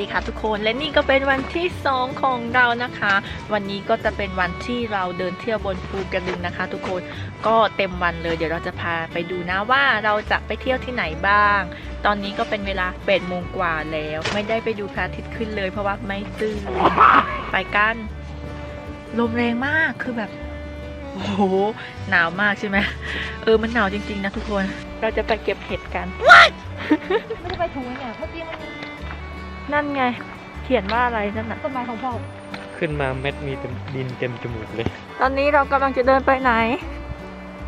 ดีค่ะทุกคนและนี่ก็เป็นวันที่ 2 ของเรานะคะ วันนี้ก็จะเป็นวันที่เราเดินเที่ยวบนภูกระดึงนะคะ ทุกคนก็เต็มวันเลยเดี๋ยวเราจะพาไปดูนะว่าเราจะไปเที่ยวที่ไหนบ้าง ตอนนี้ก็เป็นเวลา8โมงกว่าแล้ว ไม่ได้ไปดูพระอาทิตย์ขึ้นเลย เพราะว่าไม่ตื่นไปกันลมแรงมากคือแบบโอ้โหหนาวมากใช่ไหมเออมันหนาวจริง ๆ นะทุกคนเราจะไปเก็บเห็ดกันไม่ได้ไปถูกเนี่ยเมื่อกี้มัน นั่นไง เขียนว่าอะไรนั่นน่ะต้นไม้ของพ่อ ขึ้นมาเม็ดมีเต็มดินเต็มจมูกเลย ตอนนี้เรากำลังจะเดินไปไหน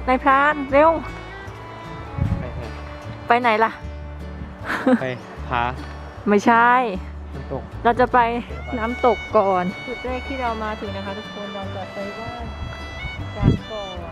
ในพรานเร็ว ไปเถอะไปไหนล่ะ ไปพาไม่ใช่ น้ำตกเราจะไปน้ำตกก่อน จุดแรกที่เรามาถึงนะคะ ทุกคนเราจะไปไหว้จานก่อน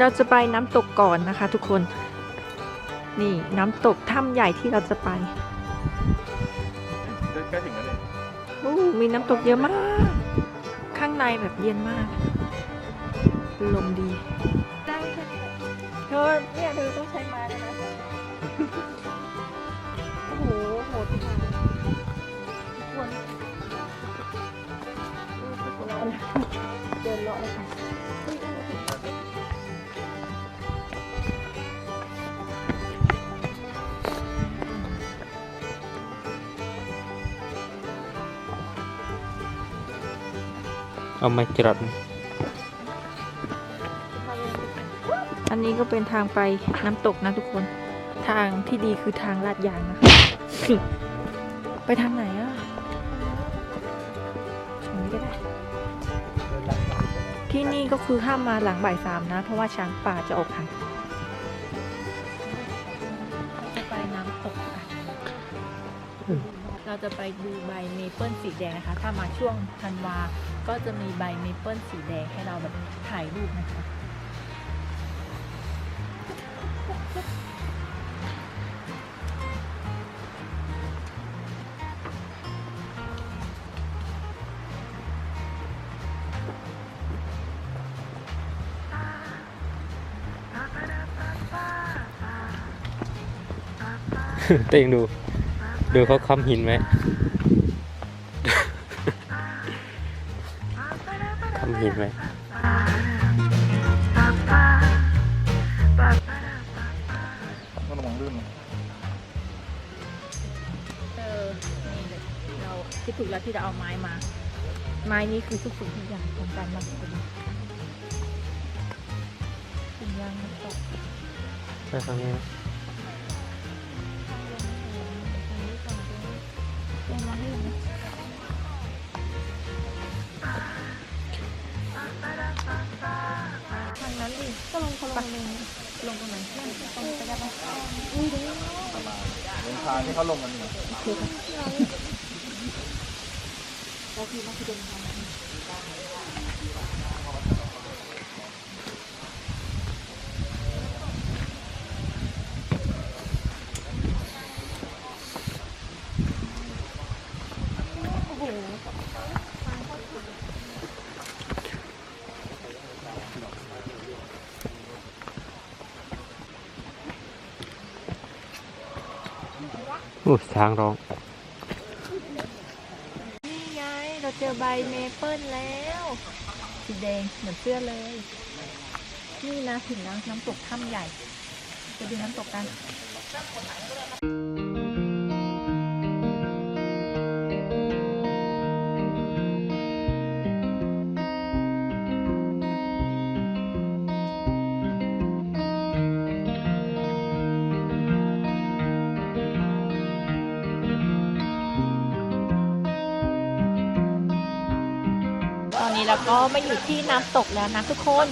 เราจะไปน้ำตกก่อนนะคะ ทุกคน นี่น้ำตกถ้ำใหญ่ที่เราจะไปใกล้ถึงแล้วเลยโอ้มีน้ำตกเยอะมาก ข้างในแบบเย็นมาก ลมดีได้แค่นี้เธอเนี่ยเธอต้องใช้ไม้แล้วนะโอ้โหโหดมากควรเดินเลาะเลยค่ะ เอาไม้จรดอันนี้ก็เป็นทางไปน้ำตกนะทุกคน ทางที่ดีคือทางลาดยางนะคะไปทางไหนอะทางนี้ก็ได้ ที่นี่ก็คือห้ามมาหลังบ่ายสามนะ เพราะว่าช้างป่าจะออกหาง เราจะไปดูใบเมเปิลสีแดงนะคะ ถ้ามาช่วงธันวา ก็จะมีใบเมเปิลสีแดงให้เราแบบถ่ายรูปนะคะเตงดู ดูเขาค้ำหินไหมค้ำหินไหมต้องระวังลื่นนะเออนี่เลยเราคิดถูกแล้วที่จะเอาไม้มา ไม้นี้คือทุกสิ่งทุกอย่างของการมาคุมสิ่งยางมันตกไปทางนี้นะ เดี๋ยวบนทางที่เขาลงกันเนี่ยโอเคค่ะเราคือมาคือเดินทาง อู้ ช้างร้อง นี่ไง เราเจอใบเมเปิลแล้วสีแดงเหมือนเสื้อเลย นี่นะถึงแล้วน้ำตกถ้ำใหญ่ไปดูน้ำตกกัน ก็มาอยู่ที่น้ำตกแล้วนะทุกคน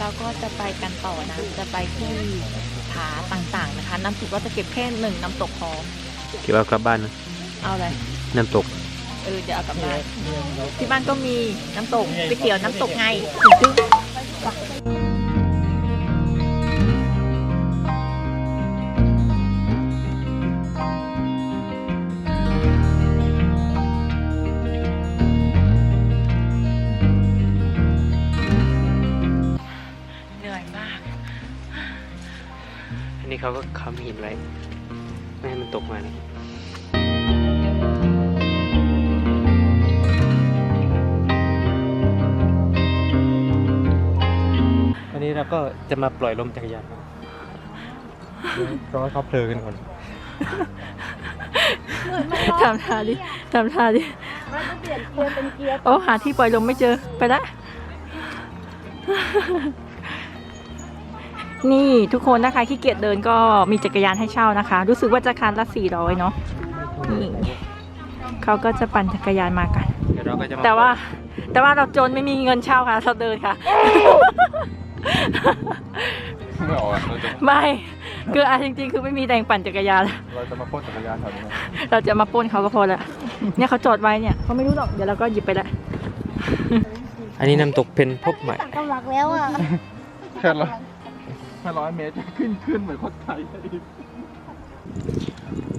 เราก็จะไปกันต่อนะ จะไปที่ผาต่างๆนะคะ น้ำตกเราจะเก็บแค่หนึ่งน้ำตกพอเก็บเอากลับบ้านนะ เอาอะไร น้ำตก เออจะเอากลับบ้านที่บ้านก็มีน้ำตกไปเตี๋ยวน้ำตกไงถึง เขาก็ค้ำหินไว้ไม่ให้มันตกมานะวันนี้เราก็จะมาปล่อยลมจักรยานครับรอให้เขาเพลิกันก่อนทำท่าดิทำท่าดิมันก็เปลี่ยนเกียร์เป็นเกียร์ โอ้หาที่ปล่อยลมไม่เจอ ไปละ นี่ทุกคนนะคะขี้เกียจเดินก็มีจักรยานให้เช่านะคะ รู้สึกว่าจะคันละสี่ร้อยเนาะนี่เขาก็จะปั่นจักรยานมากัน เดี๋ยวเราก็จะมาแต่ว่าแต่ว่าเราจนไม่มีเงินเช่าค่ะเราเดินค่ะ ไม่ออกอะเราจะไม่คืออะจริงๆ คือไม่มีแรงปั่นจักรยาน เราจะมาโคตรจักรยานแถวนี้นะเราจะมาปล้นเขาก็พอละเนี่ยเขาจอดไว้เนี่ยเขาไม่รู้หรอก เดี๋ยวเราก็หยิบไปละ อันนี้น้ำตกเพนพบใหม่ กำลังแล้วอะ แค่ละแค่ร้อยเมตรขึ้นขึ้นเหมือนโคตรไทย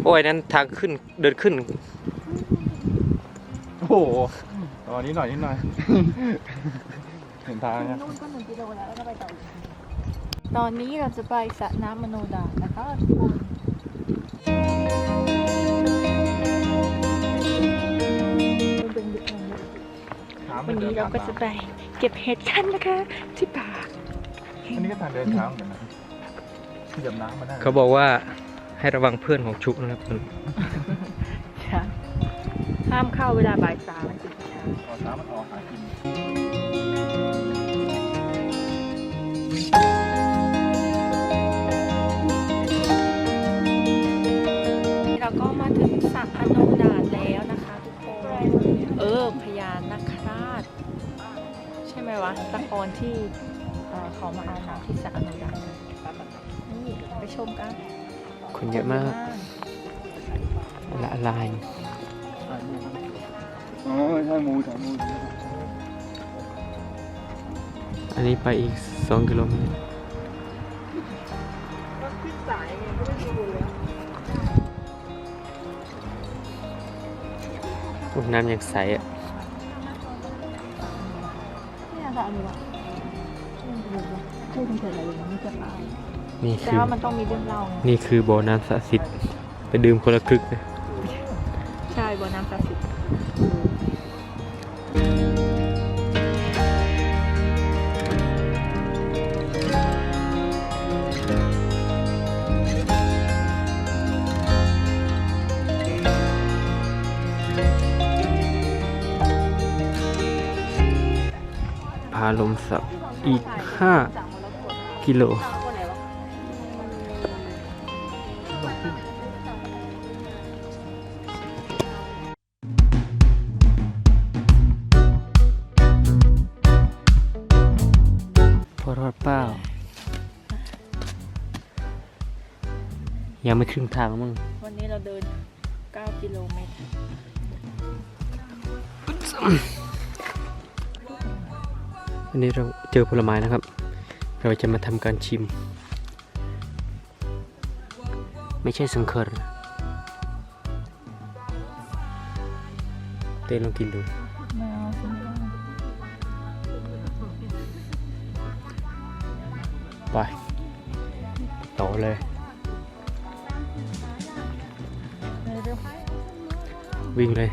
โอ้ยนั้นทางขึ้นเดินขึ้น โอ้โหตอนนี้หน่อยนิดหน่อย เห็นทางเนี่ยนู่นก็หนึ่งกิโลแล้วแล้วก็ไปต่ออีกตอนนี้เราจะไปสระน้ำมโนดานะคะวันนี้เราก็จะไปเก็บเห็ดกันนะคะ ที่ป่า อันนี้ก็ทางเดินเท้าเหมือนกันนะเหยียบน้ำมาได้เขาบอกว่าให้ระวังเพื่อนของชุกนะครับมันค่ะห้ามเข้าเวลาบ่ายสามถึงเช้าเอาน้ำมันออกหากินเราก็มาถึงสระอโนดาตแล้วนะคะทุกคน เออพญานาคราช ใช่ไหมวะตะกอนที่ เอ่อเขามาเอาน้ำที่สระอโนดาตนี่ไปชมกันคนเยอะมากละลายอ๋อใช่มูถ่ายมูอันนี้ไปอีก2กิโลเมตรขึ้นสายไงก็ไม่ดูเลยโอ้น้ำยังใสอะ ใช่คุณเกิดอะไรอย่างนี้จะตายนี่แต่คือว่ามันต้องมีเรื่องเล่าไงนี่คือบ่อน้ำศักดิ์สิทธิ์ไปดื่มคนละครึกเลยใช่บ่อน้ำศักดิ์สิทธิ์พาลมสักอีก5 กิโลพอรอดเป้า ยังไม่ครึ่งทางมั้งวันนี้เราเดิน 9 กิโลเมตรวันนี้เราเจอผลไม้นะครับ เราจะมาทำการชิม ไม่ใช่สังเคร์เต้ลองกินดูไม่เอาสิไม่ได้ไปต่อเลยวิ่งเลย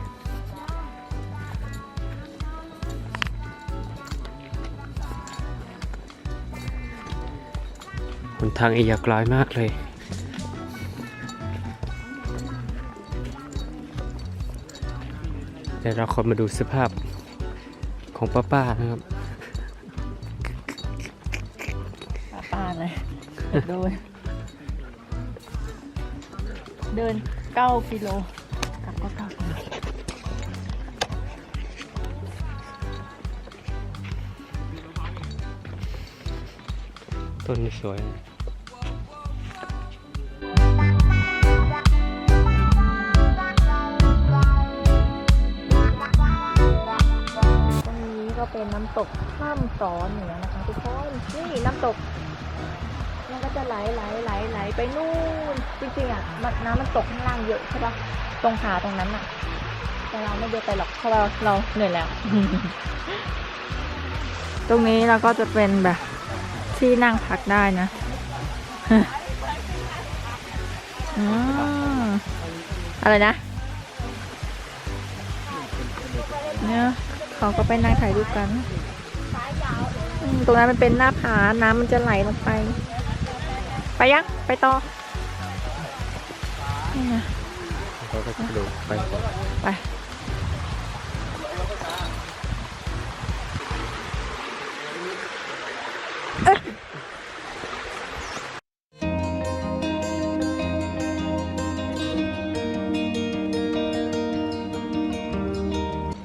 นทางอียากร้ายมากเลย เดี๋ยวเราคนมาดูสภาพของป้าป้านะครับ ป้าป้าเลยโดนเดินเก้ากิโลกับก็เก้ากิต้นสวย เป็นน้ำตกข้ามสอนเหนือนะคะทุกคนนี่น้ำตก มันก็จะไหลไหลไหลไหลไปนู่นจริงๆอะมันน้ำมันตกข้างล่างเยอะใช่ปะตรงขาตรงนั้นอะ แต่เราไม่เดินไปหรอกเพราะเราเราเหนื่อยแล้ว ตรงนี้เราก็จะเป็นแบบ ที่นั่งพักได้นะอืมอะไรนะเนี่ย เขาก็ไปนั่งถ่ายรูปกันอืมตรงนั้นมันเป็นหน้าผา น้ำมันจะไหลลงไป ไปยัง ไปต่อนี่นะเขาก็จะดูไปก่อนไป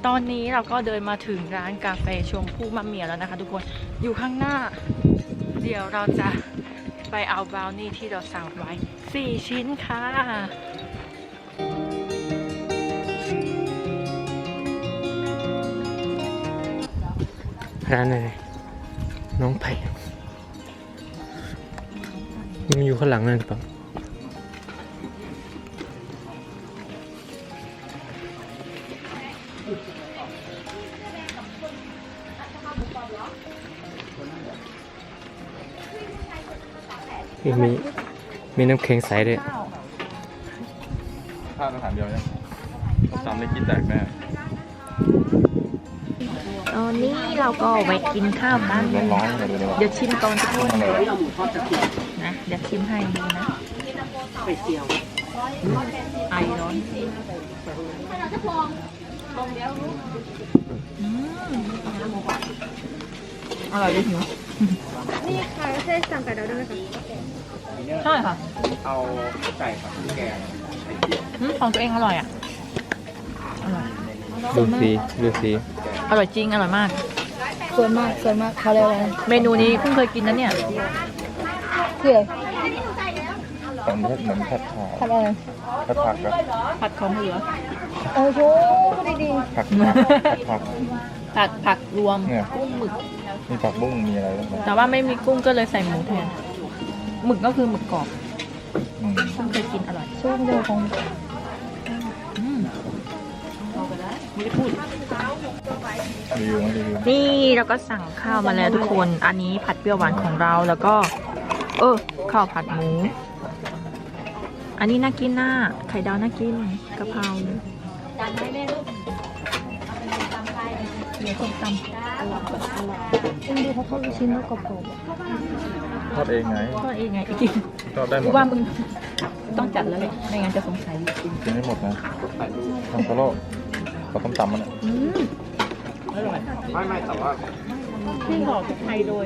ตอนนี้เราก็เดินมาถึงร้านกาแฟชมพู่มะเมียแล้วนะคะ ทุกคนอยู่ข้างหน้า เดี๋ยวเราจะไปเอาบราวนี่ที่เราสั่งไว้ 4 ชิ้นค่ะร้านอะไรน้องไผ่มันอยู่ข้างหลังนั่นหรือเปล่า มีมีมีน้ำแข็งใสด้วยข้าวสถานเดียวเนี่ยจำได้กินแตกแน่ตอนนี้เราก็ไปกินข้าวกันร้อนๆเลยดูดีกว่าเดี๋ยวชิมก่อนทุกคนเลยนะเดี๋ยวชิมให้ดูนะไอร้อนอืมอร่อยเลยหิ วนี่ค่ะเส้นสั่งไก่ดาวด้วยไหมคะใช่ค่ะเอาไก่กับแกงอืมของตัวเองอร่อยอะ อร่อย ดูสีดูสีอร่อยจริง อร่อยมาก ส่วนมากส่วนมากเขาเรียกอะไรเมนูนี้เพิ่งเคยกินนะเนี่ย คืออะไรเหมือนเหมือนผัดผักทำอะไรผัดผักอะผัดของเหลือ โอ้โหดีดีผักผักผักผัดผักรวมเนี่ย กุ้งหมึก มีผักบุ้งมีอะไรบ้างไหมแต่ว่าไม่มีกุ้งก็เลยใส่หมูแทนหมึกก็คือหมึกกรอบอืมเพิ่งเคยกินอร่อยช่วงเดียวของอืมไม่ได้พูด รีวิวนะรีวิวนี่เราก็สั่งข้าวมาแล้วทุกคน อันนี้ผัดเปรี้ยวหวานของเราแล้วก็ เออข้าวผัดหมู อันนี้น่ากินน่าไข่ดาวน่ากินกะเพราเดี๋ยวส้มตำ คุณดูเขาทอดลูกชิ้นแล้วกรอบทอดเองไงทอดเองไงจริงทอดได้หมกูดว่ามึงต้องจัดแล้วแหละไม่งั้นจะสงสัยกินได้หมดนะทำโซโล่กับต้มตำมันอะอืมอร่อยไม่ไม่แต่ว่าที่ห่อพริกไทยโดย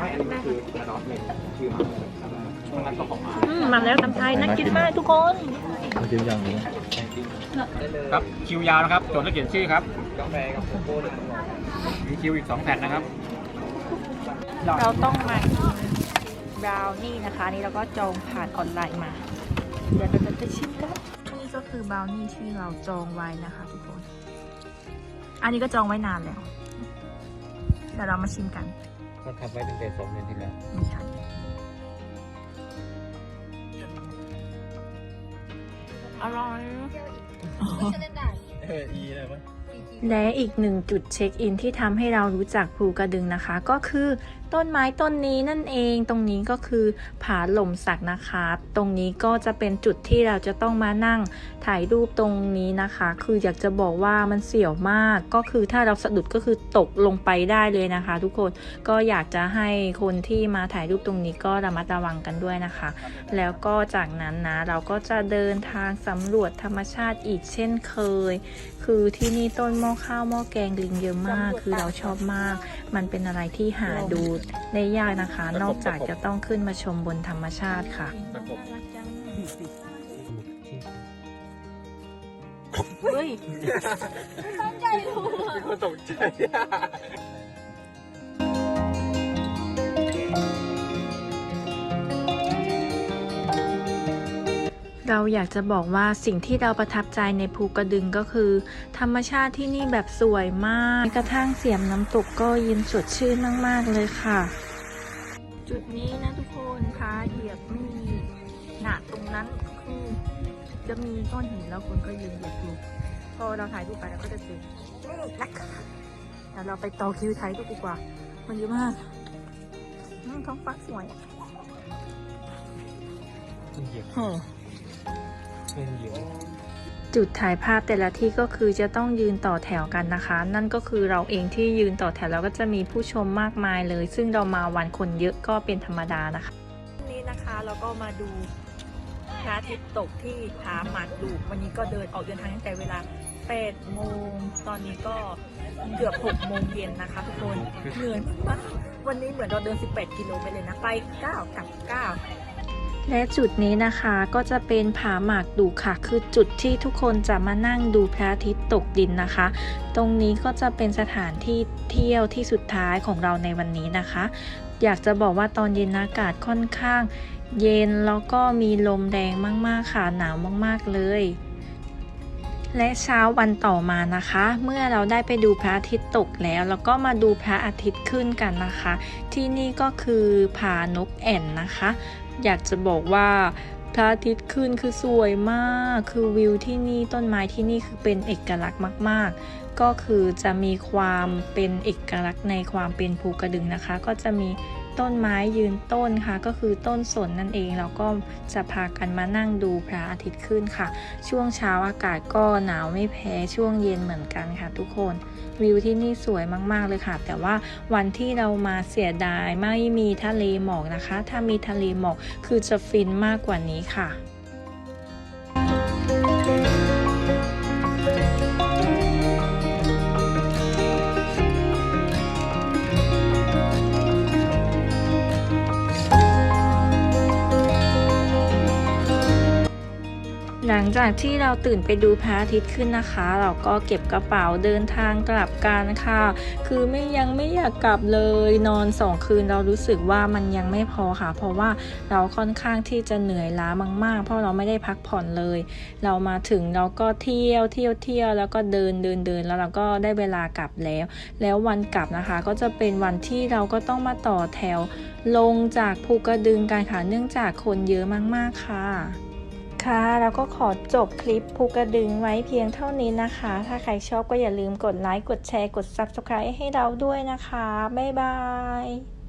ไม่อันนี้คือระดอสเลยชื่อมันนั้นก็ของมาอืมมาแล้วตำไทยน่ากินมากทุกคนมันกินอย่างนี้ครับคิวยาวนะครับจดแล้วเขียนชื่อครับกาแฟกับโกโก้ มีคิวอีกสองแผ่นนะครับ เราต้องมากินบราวนี่นะคะอันนี่เราก็จองผ่านออนไลน์มา เดี๋ยวเราจะไปชิมกันนี่ก็คือบราวนี่ที่เราจองไว้นะคะทุกคน อันนี้ก็จองไว้นานแล้ว เดี๋ยวเรามาชิมกันก็ทำไว้ตั้งแต่สองเดือนที่แล้วไม่ใช่อร่อยเอออีเลยมั้ย และอีกหนึ่งจุดเช็คอินที่ทำให้เรารู้จักภูกระดึงนะคะ ก็คือต้นไม้ต้นนี้นั่นเอง ตรงนี้ก็คือผาหล่มสักนะคะ ตรงนี้ก็จะเป็นจุดที่เราจะต้องมานั่งถ่ายรูปตรงนี้นะคะ คืออยากจะบอกว่ามันเสี่ยวมาก ก็คือถ้าเราสะดุดก็คือตกลงไปได้เลยนะคะ ทุกคนก็อยากจะให้คนที่มาถ่ายรูปตรงนี้ก็ระมัดระวังกันด้วยนะคะ แล้วก็จากนั้นนะเราก็จะเดินทางสำรวจธรรมชาติอีกเช่นเคย คือที่นี่ต้นหม้อข้าวหม้อแกงลิงเยอะมาก คือเราชอบมาก มันเป็นอะไรที่หาดูได้ยากนะคะ นอกจากจะต้องขึ้นมาชมบนธรรมชาติค่ะเฮ้ยคนตกใจ เราอยากจะบอกว่าสิ่งที่เราประทับใจในภูกระดึงก็คือ ธรรมชาติที่นี่แบบสวยมากแม้กระทั่งเสียมน้ำตกก็เย็นสดชื่นมาก ๆ เลยค่ะ จุดนี้นะทุกคนพาเหยียบไม่มีหนาตรงนั้นคือจะมีก้อนหินแล้วคนก็ยืนเหยียบอยู่พอเราถ่ายรูปไปเราก็จะเจอนี่นะคะเดี๋ยวเราไปต่อคิวถ่ายรูปดีกว่า มันเยอะมากอืมท้องฟ้าสวยเหยียบ โอ้เป็นเหยียบจุดถ่ายภาพแต่ละที่ก็คือจะต้องยืนต่อแถวกันนะคะ นั่นก็คือเราเองที่ยืนต่อแถวแล้วก็จะมีผู้ชมมากมายเลย ซึ่งเรามาวันคนเยอะก็เป็นธรรมดานะคะวันนี้นะคะเราก็มาดูพระอาทิตย์ตกที่ผาหมากดูกวันนี้ก็เดินออกเดินทางตั้งแต่เวลา8โมงตอนนี้ก็เกือบ6โมงเย็นนะคะทุกคนเหนื่อยมากๆวันนี้เหมือนเราเดิน 18 กิโลไปเลยนะไป 9กลับ 9 และจุดนี้นะคะก็จะเป็นผาหมากดูค่ะ คือจุดที่ทุกคนจะมานั่งดูพระอาทิตย์ตกดินนะคะ ตรงนี้ก็จะเป็นสถานที่เที่ยวที่สุดท้ายของเราในวันนี้นะคะ อยากจะบอกว่าตอนเย็นอากาศค่อนข้าง เย็นแล้วก็มีลมแรงมากๆค่ะหนาวมากๆเลยและเช้าวันต่อมานะคะ เมื่อเราได้ไปดูพระอาทิตย์ตกแล้วแล้วก็มาดูพระอาทิตย์ขึ้นกันนะคะ ที่นี่ก็คือผานกแอ่นนะคะ อยากจะบอกว่าพระอาทิตย์ขึ้นคือสวยมาก คือวิวที่นี่ต้นไม้ที่นี่คือเป็นเอกลักษณ์มาก ๆ ก็คือจะมีความเป็นเอกลักษณ์ในความเป็นภูกระดึงนะคะ ก็จะมี ต้นไม้ยืนต้นค่ะ ก็คือต้นสนนั่นเองแล้วก็จะพากันมานั่งดูพระอาทิตย์ขึ้นค่ะ ช่วงเช้าอากาศก็หนาวไม่แพ้ช่วงเย็นเหมือนกันค่ะ ทุกคนวิวที่นี่สวยมาก ๆ เลยค่ะ แต่ว่าวันที่เรามาเสียดายไม่มีทะเลหมอกนะคะ ถ้ามีทะเลหมอกคือจะฟินมากกว่านี้ค่ะ หลังจากที่เราตื่นไปดูพระอาทิตย์ขึ้นนะคะ เราก็เก็บกระเป๋าเดินทางกลับกันค่ะ คือไม่ยังไม่อยากกลับเลยนอนสองคืนเรารู้สึกว่ามันยังไม่พอค่ะ เพราะว่าเราค่อนข้างที่จะเหนื่อยล้ามาก ๆ เพราะเราไม่ได้พักผ่อนเลย เรามาถึงเราก็เที่ยวเที่ยวเที่ยวแล้วก็เดินเดินเดินแล้วเราก็ได้เวลากลับแล้ว แล้ววันกลับนะคะ ก็จะเป็นวันที่เราก็ต้องมาต่อแถว ลงจากภูกระดึงกันค่ะเนื่องจากคนเยอะมาก ๆค่ะ ค่ะแล้วก็ขอจบคลิปภูกระดึงไว้เพียงเท่านี้นะคะ ถ้าใครชอบก็อย่าลืมกดไลค์ กดแชร์ กด Subscribe ให้เราด้วยนะคะ บ๊ายบาย